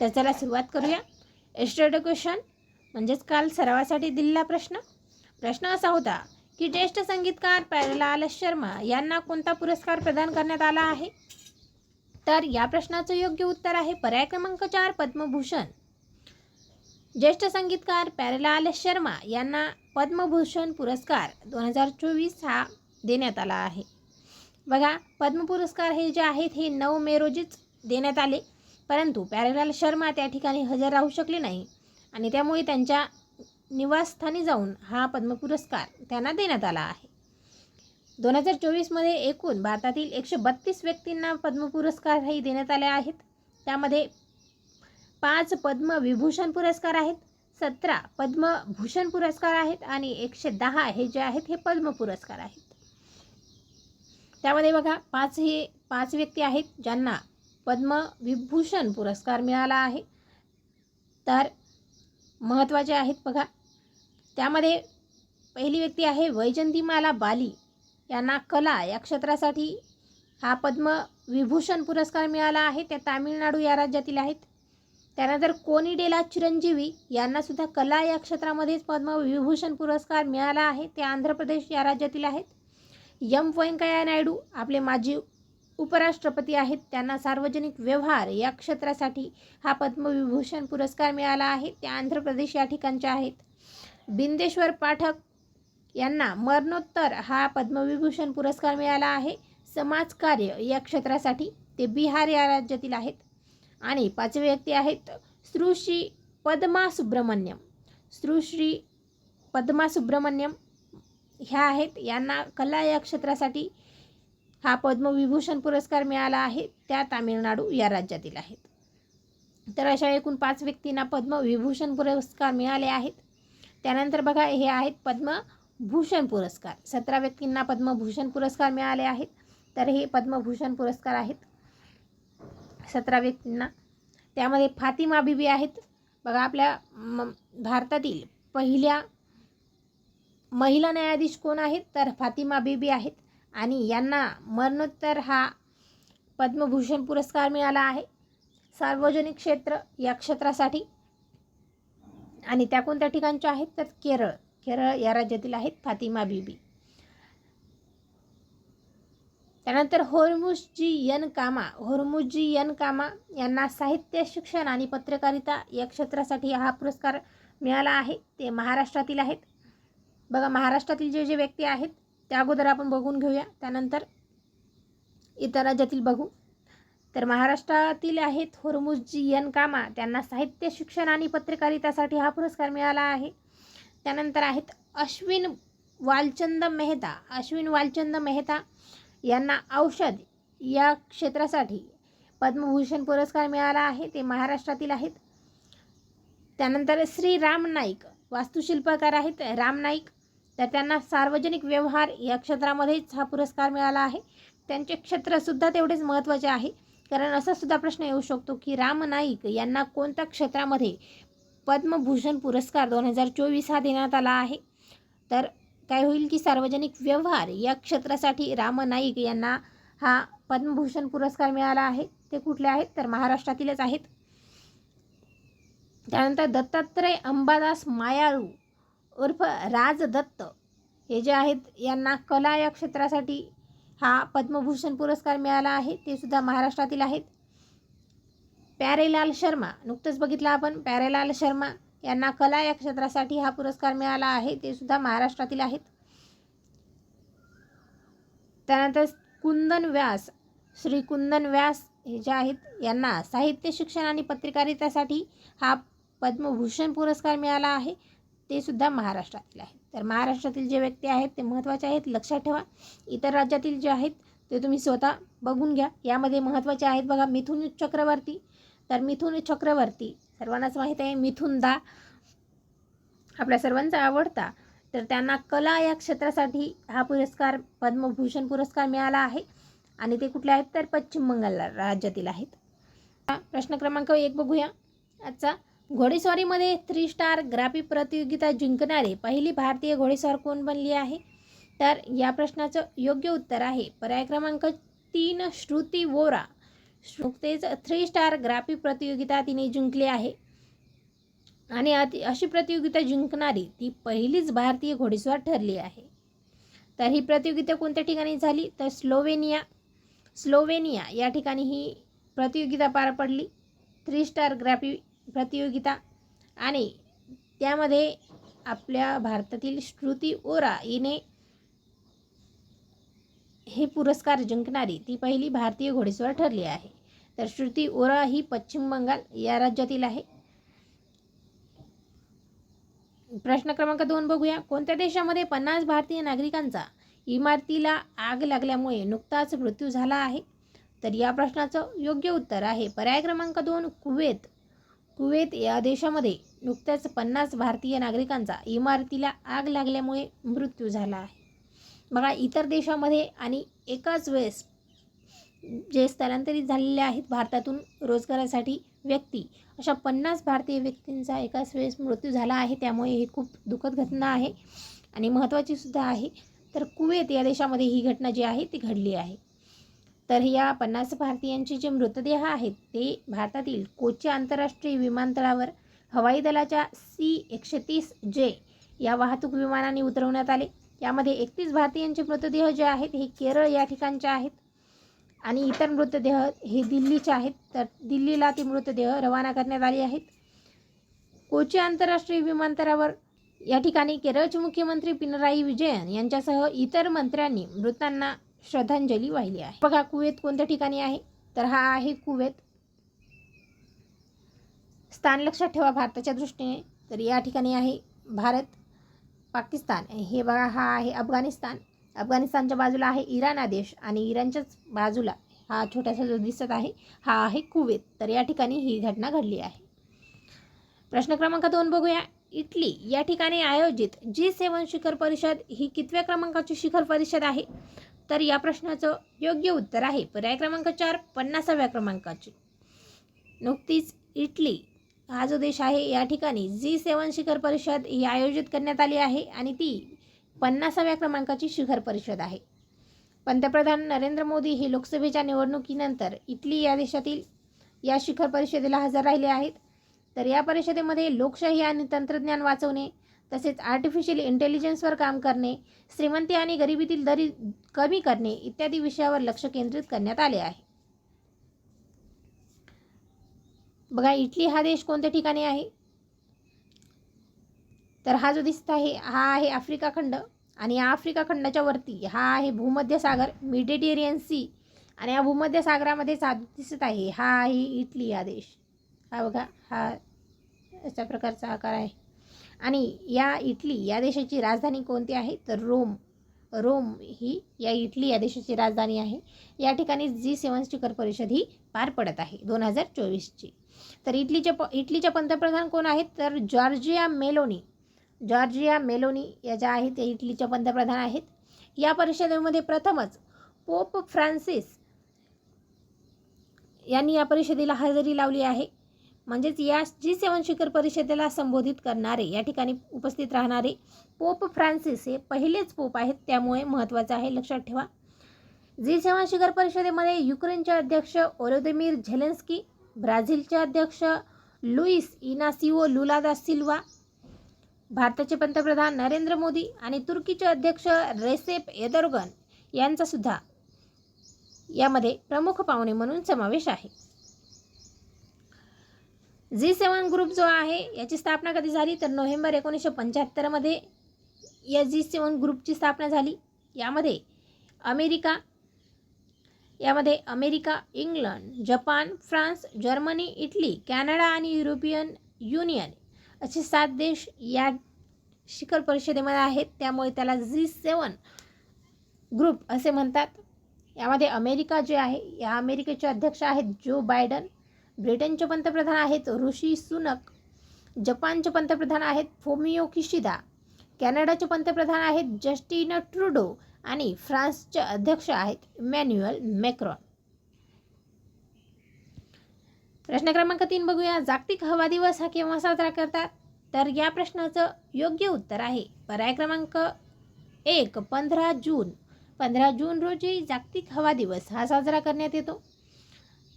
तर चला सुरुवात करूया. एस्टरडे क्वेश्चन म्हणजेच काल सरावासाठी दिलेला प्रश्न. प्रश्न असा होता की ज्येष्ठ संगीतकार प्यारेलाल शर्मा यांना कोणता पुरस्कार प्रदान करण्यात आला आहे? तर या प्रश्नाचं योग्य उत्तर आहे पर्याय क्रमांक चार पद्मभूषण. ज्येष्ठ संगीतकार प्यारेलाल शर्मा यांना पद्मभूषण पुरस्कार दोन हजार चोवीस हा देण्यात आला आहे. बघा पद्म पुरस्कार हे जे आहेत हे नऊ मे रोजीच देण्यात आले. परंतु प्यारेलाल शर्मा त्या ठिकाणी हजर राहू शकले नाही आणि त्यामुळे त्यांच्या निवासस्थानी जाऊन हा पद्म पुरस्कार त्यांना देण्यात आला आहे. दोन हजार चोवीसमध्ये एकूण भारतातील एकशे बत्तीस व्यक्तींना पद्म पुरस्कारही देण्यात आले आहेत. त्यामध्ये पाच पद्मविभूषण पुरस्कार आहेत सतरा पद्मभूषण पुरस्कार आहेत आणि एकशे दहा हे जे आहेत हे पद्म पुरस्कार आहेत. त्यामध्ये बघा पाच हे पाच व्यक्ती आहेत ज्यांना पद्मविभूषण पुरस्कार मिळाला आहे. तर महत्त्वाचे आहेत बघा. त्यामध्ये पहिली व्यक्ती आहे वैजंतीमाला बाली. यांना कला या क्षेत्रासाठी हा पद्मविभूषण पुरस्कार मिळाला आहे. त्या तामिळनाडू या राज्यातील आहेत. त्यानंतर कोनिडेला चिरंजीवी यांनासुद्धा कला या क्षेत्रामध्येच पद्मविभूषण पुरस्कार मिळाला आहे. ते आंध्र प्रदेश या राज्यातील आहेत. यम व्यंकय्या नायडू आपले माजी उपराष्ट्रपती आहेत. त्यांना सार्वजनिक व्यवहार या क्षेत्रासाठी हा पद्मविभूषण पुरस्कार मिळाला आहे. ते आंध्र प्रदेश या ठिकाणच्या आहेत. बिंदेश्वर पाठक यांना मरणोत्तर हा पद्मविभूषण पुरस्कार मिळाला आहे. समाजकार्य या क्षेत्रासाठी ते बिहार या राज्यातील आहेत. आणि पाचवे व्यक्ती आहेत श्रुश्री पद्मा सुब्रमण्यम श्रुश्री पद्मा सुब्रमण्यम ह्या आहेत. यांना कला या क्षेत्रासाठी हा पद्मविभूषण पुरस्कार मिळाला आहे. त्या तामिळनाडू या राज्यातील आहेत. तर अशा एकूण पाच व्यक्तींना पद्मविभूषण पुरस्कार मिळाले आहेत. त्यानंतर बघा हे आहेत पद्मभूषण पुरस्कार. सतरा व्यक्तींना पद्मभूषण पुरस्कार मिळाले आहेत. तर हे पद्मभूषण पुरस्कार आहेत. सतरा व्यक्तींना. त्यामध्ये फातिमा बीबी आहेत. बघा आपल्या म भारतातील पहिल्या महिला न्यायाधीश कोण आहेत? तर फातिमा बीबी आहेत. आणि यांना मरणोत्तर हा पद्मभूषण पुरस्कार मिळाला आहे. सार्वजनिक क्षेत्र या क्षेत्रासाठी आणि त्या कोणत्या ठिकाणच्या आहेत? तर केरळ. केरळ या राज्यातील आहेत फातिमा बीबी. त्यानंतर होरमुसजी यन कामा होरमुजी यन कामा यांना साहित्य शिक्षण आणि पत्रकारिता या क्षेत्रासाठी हा पुरस्कार मिळाला आहे. ते महाराष्ट्रातील आहेत. बघा महाराष्ट्रातील जे जे व्यक्ती आहेत त्या अगोदर आपण बघून घेऊया. त्यानंतर इतर राज्यातील बघू. तर महाराष्ट्रातील आहेत होरमुजी यन कामा त्यांना साहित्य शिक्षण आणि पत्रकारितासाठी हा पुरस्कार मिळाला आहे. त्यानंतर आहेत अश्विन वालचंद मेहता. अश्विन वालचंद मेहता यांना औषध या क्षेत्रासाठी पद्मभूषण पुरस्कार मिळाला आहे. ते महाराष्ट्रातील आहेत. त्यानंतर श्री राम नाईक. वास्तुशिल्पकार आहेत. राम नाईक तर त्यांना सार्वजनिक व्यवहार या क्षेत्रामध्येच हा पुरस्कार मिळाला आहे. त्यांचे क्षेत्रसुद्धा तेवढेच महत्त्वाचे आहे. कारण असा सुद्धा प्रश्न येऊ शकतो की राम नाईक यांना कोणत्या क्षेत्रामध्ये पद्मभूषण पुरस्कार दोन हजार चोवीस हा देण्यात आला आहे? तर काय होईल की सार्वजनिक व्यवहार या क्षेत्रासाठी राम नाईक यांना हा पद्मभूषण पुरस्कार मिळाला आहे. ते कुठले आहेत? तर महाराष्ट्रातीलच आहेत. त्यानंतर दत्तात्रय अंबादास मायाळू उर्फ राजदत्त. हे जे आहेत यांना कला या क्षेत्रासाठी हा पद्मभूषण पुरस्कार मिळाला आहे. ते सुद्धा महाराष्ट्रातील आहेत. प्यारेलाल शर्मा. नुकतंच बघितलं आपण प्यारेलाल शर्मा यांना कला या क्षेत्रासाठी हा पुरस्कार मिळाला आहे. ते सुद्धा महाराष्ट्रातील आहेत. त्यानंतर कुंदन व्यास. श्री कुंदन व्यास हे जे आहेत यांना साहित्य शिक्षण आणि पत्रकारितासाठी हा पद्मभूषण पुरस्कार मिळाला आहे. ते सुद्धा महाराष्ट्रातील आहेत. तर महाराष्ट्रातील जे व्यक्ती आहेत ते महत्त्वाचे आहेत लक्षात ठेवा. इतर राज्यातील जे आहेत ते तुम्ही स्वतः बघून घ्या. यामध्ये महत्त्वाचे आहेत बघा मिथुन चक्रवर्ती. तर मिथुन चक्रवर्ती सर्वांनाच माहीत आहे मिथुन दा आपल्या सर्वांचा आवडता. तर त्यांना कला या क्षेत्रासाठी हा पुरस्कार पद्मभूषण पुरस्कार मिळाला आहे. आणि ते कुठले आहेत? तर पश्चिम बंगाल राज्यातील आहेत. प्रश्न क्रमांक एक बघूया. आजचा घोडेस्वारीमध्ये थ्री स्टार ग्राफी प्रतियोगिता जिंकणारे पहिली भारतीय घोडेस्वार कोण बनली आहे? तर या प्रश्नाचं योग्य उत्तर आहे पर्याय क्रमांक तीन श्रुती वोरा. नुकतेच थ्री स्टार ग्राफी प्रतियोगिता तिने जिंकली आहे. आणि अति अशी प्रतियोगिता जिंकणारी ती पहिलीच भारतीय घोडेस्वार ठरली आहे. तर ही प्रतियोगिता कोणत्या ठिकाणी झाली? तर स्लोवेनिया स्लोवेनिया या ठिकाणी ही प्रतियोगिता पार पडली. थ्री स्टार ग्राफी प्रतियोगिता. आणि त्यामध्ये आपल्या भारतातील श्रुती ओरा हिने हे पुरस्कार जिंकणारी ती पहिली भारतीय घोडेस्वार ठरली आहे. तर श्रुती ओरा ही पश्चिम बंगाल या राज्यातील आहे. प्रश्न क्रमांक दोन बघूया. कोणत्या देशामध्ये पन्नास भारतीय नागरिकांचा इमारतीला आग लागल्यामुळे नुकताच मृत्यू झाला आहे? तर या प्रश्नाचं योग्य उत्तर आहे. पर्याय क्रमांक दोन कुवेत. कुवेत या देशामध्ये नुकत्याच पन्नास भारतीय नागरिकांचा इमारतीला आग लागल्यामुळे मृत्यू झाला आहे. बघा इतर देशामध्ये आणि एकाच वेळेस जे स्थलांतरित झालेले आहेत भारतातून रोजगारासाठी व्यक्ती अशा पन्नास भारतीय व्यक्तींचा एकाच वेळेस मृत्यू झाला आहे. त्यामुळे ही खूप दुःखद घटना आहे आणि महत्त्वाची सुद्धा आहे. तर कुवेत या देशामध्ये ही घटना जी आहे ती घडली आहे. तर या पन्नास भारतीयांचे जे मृतदेह आहेत ते भारतातील कोची आंतरराष्ट्रीय विमानतळावर हवाई दलाच्या सी एकशे तीस जे या वाहतूक विमानाने उतरवण्यात आले. यामध्ये एकतीस भारतीयांचे मृतदेह जे आहेत हे केरळ या ठिकाणचे आहेत आणि इतर मृतदेह हे दिल्लीचे आहेत. तर दिल्लीला ते मृतदेह रवाना करण्यात आले आहेत. कोची आंतरराष्ट्रीय विमानतळावर या ठिकाणी केरळचे मुख्यमंत्री पिनराई विजयन यांच्यासह इतर मंत्र्यांनी मृतांना श्रद्धांजली वाहिली आहे. बघा कुवेत कोणत्या ठिकाणी आहे? तर हा आहे कुवेत. स्थान लक्षात ठेवा भारताच्या दृष्टीने. तर या ठिकाणी आहे भारत पाकिस्तान. हे बघा हा आहे अफगाणिस्तान. अफगाणिस्तानच्या बाजूला आहे इराण हा देश आणि इराणच्याच बाजूला हा छोटासा जो दिसत आहे हा आहे कुवेत. तर या ठिकाणी ही घटना घडली आहे. प्रश्न क्रमांक दोन बघूया. इटली या ठिकाणी आयोजित जी सेवन शिखर परिषद ही कितव्या क्रमांकाची शिखर परिषद आहे? तर या प्रश्नाचं योग्य उत्तर आहे. पर्याय क्रमांक चार पन्नासाव्या क्रमांकाची. नुकतीच इटली हा जो देश आहे या ठिकाणी जी सेवन शिखर परिषद ही आयोजित करण्यात आली आहे आणि ती पन्नासाव्या क्रमांकाची शिखर परिषद आहे. पंतप्रधान नरेंद्र मोदी हे लोकसभेच्या निवडणुकीनंतर इटली या देशातील या शिखर परिषदेला हजर राहिले आहेत. तर या परिषदेमध्ये लोकशाही आणि तंत्रज्ञान वाचवणे तसेच आर्टिफिशियल इंटेलिजन्सवर काम करणे श्रीमंती आणि गरिबीतील दरी कमी करणे इत्यादी विषयावर लक्ष केंद्रित करण्यात आले आहे. बघा इटली हा देश कोणत्या ठिकाणी आहे? तर हा जो दिसत आहे हा आहे आफ्रिका खंड आणि या आफ्रिका खंडाच्या वरती हा आहे भूमध्य सागर मेडिटेरियन सी आणि या भूमध्य सागरामध्ये सा दिसत आहे. हा आहे इटली हा देश. हा बघा हा अशा प्रकारचा आकार आहे. आणि या इटली या देशाची राजधानी कोणती आहे? तर रोम. रोम ही या इटली या देशाची राजधानी आहे. या ठिकाणी जी सेवन शिखर परिषद ही पार पडत आहे दोन हजार चोवीसची. तर इटलीच्या प इटलीच्या पंतप्रधान कोण आहेत? तर जॉर्जिया मेलोनी. जॉर्जिया मेलोनी या ज्या आहेत त्या इटलीच्या पंतप्रधान आहेत. या परिषदेमध्ये प्रथमच पोप फ्रान्सिस यांनी या परिषदेला हजेरी लावली आहे. म्हणजेच या जी सेवन शिखर परिषदेला संबोधित करणारे या ठिकाणी उपस्थित राहणारे पोप फ्रान्सिस हे पहिलेच पोप आहेत त्यामुळे महत्त्वाचं आहे लक्षात ठेवा. जी सेवन शिखर परिषदेमध्ये युक्रेनचे अध्यक्ष ओरोदेमीर झेलेन्स्की ब्राझीलचे अध्यक्ष लुईस इनासिओ लुलादा सिल्वा भारताचे पंतप्रधान नरेंद्र मोदी आणि तुर्कीचे अध्यक्ष रेसेप एदोर्गन यांचासुद्धा यामध्ये प्रमुख पाहुणे म्हणून समावेश आहे. जी सेवन ग्रुप जो आहे याची स्थापना कधी झाली? तर नोव्हेंबर एकोणीसशे पंच्याहत्तरमध्ये या जी सेवन ग्रुपची स्थापना झाली. यामध्ये अमेरिका यामध्ये America England Japan France Germany Italy Canada आणि युरोपियन युनियन असे सात देश या शिखर परिषदेमध्ये आहेत. त्यामुळे त्याला जी सेवन ग्रुप असे म्हणतात. यामध्ये अमेरिका जे आहे या अमेरिकेचे अध्यक्ष आहेत जो बायडन ब्रिटनचे पंतप्रधान आहेत ऋषी सुनक जपानचे पंतप्रधान आहेत फोमियो किशिदा कॅनडाचे पंतप्रधान आहेत जस्टिन ट्रुडो आणि फ्रान्सचे अध्यक्ष आहेत इमॅन्युअल मॅक्रॉन. प्रश्न क्रमांक तीन बघूया. जागतिक हवा दिवस हा केव्हा साजरा करतात? तर या प्रश्नाचं योग्य उत्तर आहे. पर्याय क्रमांक एक पंधरा जून. पंधरा जून रोजी जागतिक हवा दिवस हा साजरा करण्यात येतो.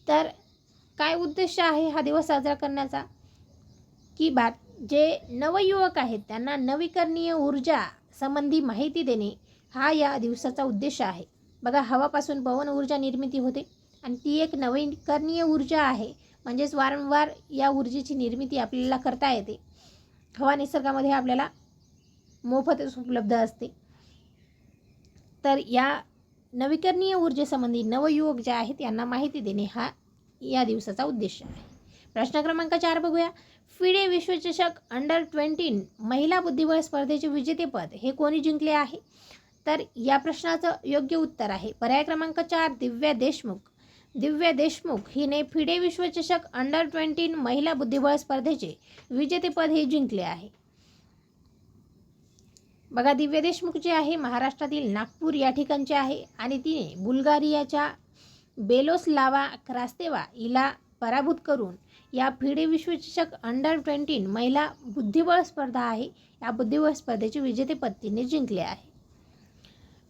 तर काय उद्देश आहे हा दिवस साजरा करण्याचा? की भार जे नवयुवक आहेत त्यांना नवीकरणीय ऊर्जा संबंधी माहिती देणे हा या दिवसाचा उद्देश आहे. बघा हवापासून पवन ऊर्जा निर्मिती होते आणि ती एक नवीकरणीय ऊर्जा आहे. म्हणजेच वारंवार या ऊर्जेची निर्मिती आपल्याला करता येते. हवा निसर्गामध्ये आपल्याला मोफतच उपलब्ध असते. तर या नवीकरणीय ऊर्जेसंबंधी नवयुवक जे आहेत यांना माहिती देणे हा या दिवसाचा उद्देश आहे. प्रश्न क्रमांक चार बघूया. फिडे विश्वचषक अंडर ट्वेंटीन महिला बुद्धिबळ स्पर्धेचे विजेतेपद हे कोणी जिंकले आहे? तर या प्रश्नाचं योग्य उत्तर आहे. पर्याय क्रमांक चार दिव्या देशमुख. दिव्या देशमुख हिने फिडे विश्वचषक अंडर ट्वेंटीन महिला बुद्धिबळ स्पर्धेचे विजेतेपद हे जिंकले आहे. बघा दिव्या देशमुख जे आहे महाराष्ट्रातील नागपूर या ठिकाणचे आहे आणि तिने बुल्गारियाच्या बेलोस्लावा क्रास्तेवा हिला पराभूत करून या फिडे विश्वचषक अंडर ट्वेंटीन महिला बुद्धिबळ स्पर्धा आहे. या बुद्धिबळ स्पर्धेचे विजेतेपद तिने जिंकले आहे.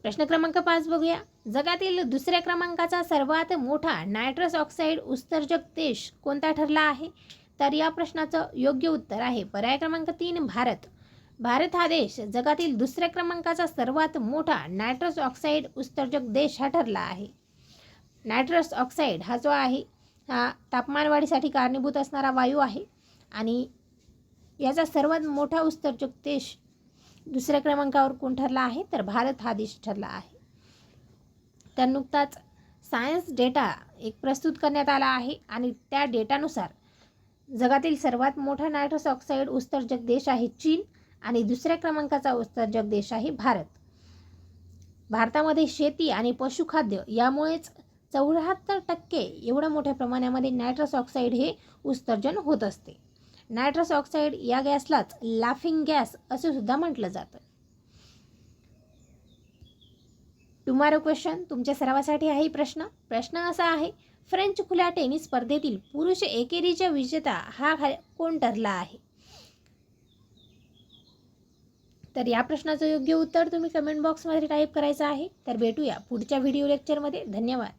प्रश्न क्रमांक पाच बघूया. जगातील दुसऱ्या क्रमांकाचा सर्वात मोठा नायट्रस ऑक्साईड उत्सर्जक देश कोणता ठरला आहे? तर या प्रश्नाचं योग्य उत्तर आहे. पर्याय क्रमांक तीन भारत. भारत हा देश जगातील दुसऱ्या क्रमांकाचा सर्वात मोठा नायट्रस ऑक्साईड उत्सर्जक देश हा ठरला आहे. नायट्रस ऑक्साईड हा जो आहे हा तापमानवाढीसाठी कारणीभूत असणारा वायू आहे. आणि याचा सर्वात मोठा उत्सर्जक देश दुसऱ्या क्रमांकावर कोण ठरला आहे? तर भारत हा देश ठरला आहे. तर नुकताच सायन्स डेटा एक प्रस्तुत करण्यात आला आहे आणि त्या डेटानुसार जगातील सर्वात मोठा नायट्रस ऑक्साईड उत्सर्जक देश आहे चीन आणि दुसऱ्या क्रमांकाचा उत्सर्जक देश आहे भारत. भारतामध्ये शेती आणि पशुखाद्य यामुळेच चौऱ्याहत्तर टक्के एवढ्या मोठ्या प्रमाणामध्ये नायट्रस ऑक्साईड हे उत्सर्जन होत असते. नायट्रस ऑक्साईड या गॅसलाच लाफिंग गॅस असे सुद्धा म्हटलं जातं. टुमारो क्वेश्चन तुमच्या सरावासाठी आहे प्रश्न. प्रश्न असा आहे फ्रेंच खुल्या टेनिस स्पर्धेतील पुरुष एकेरीच्या विजेता हा कोण ठरला आहे? तर या प्रश्नाचं योग्य उत्तर तुम्ही कमेंट बॉक्समध्ये टाईप करायचं आहे. तर भेटूया पुढच्या व्हिडिओ लेक्चरमध्ये धन्यवाद.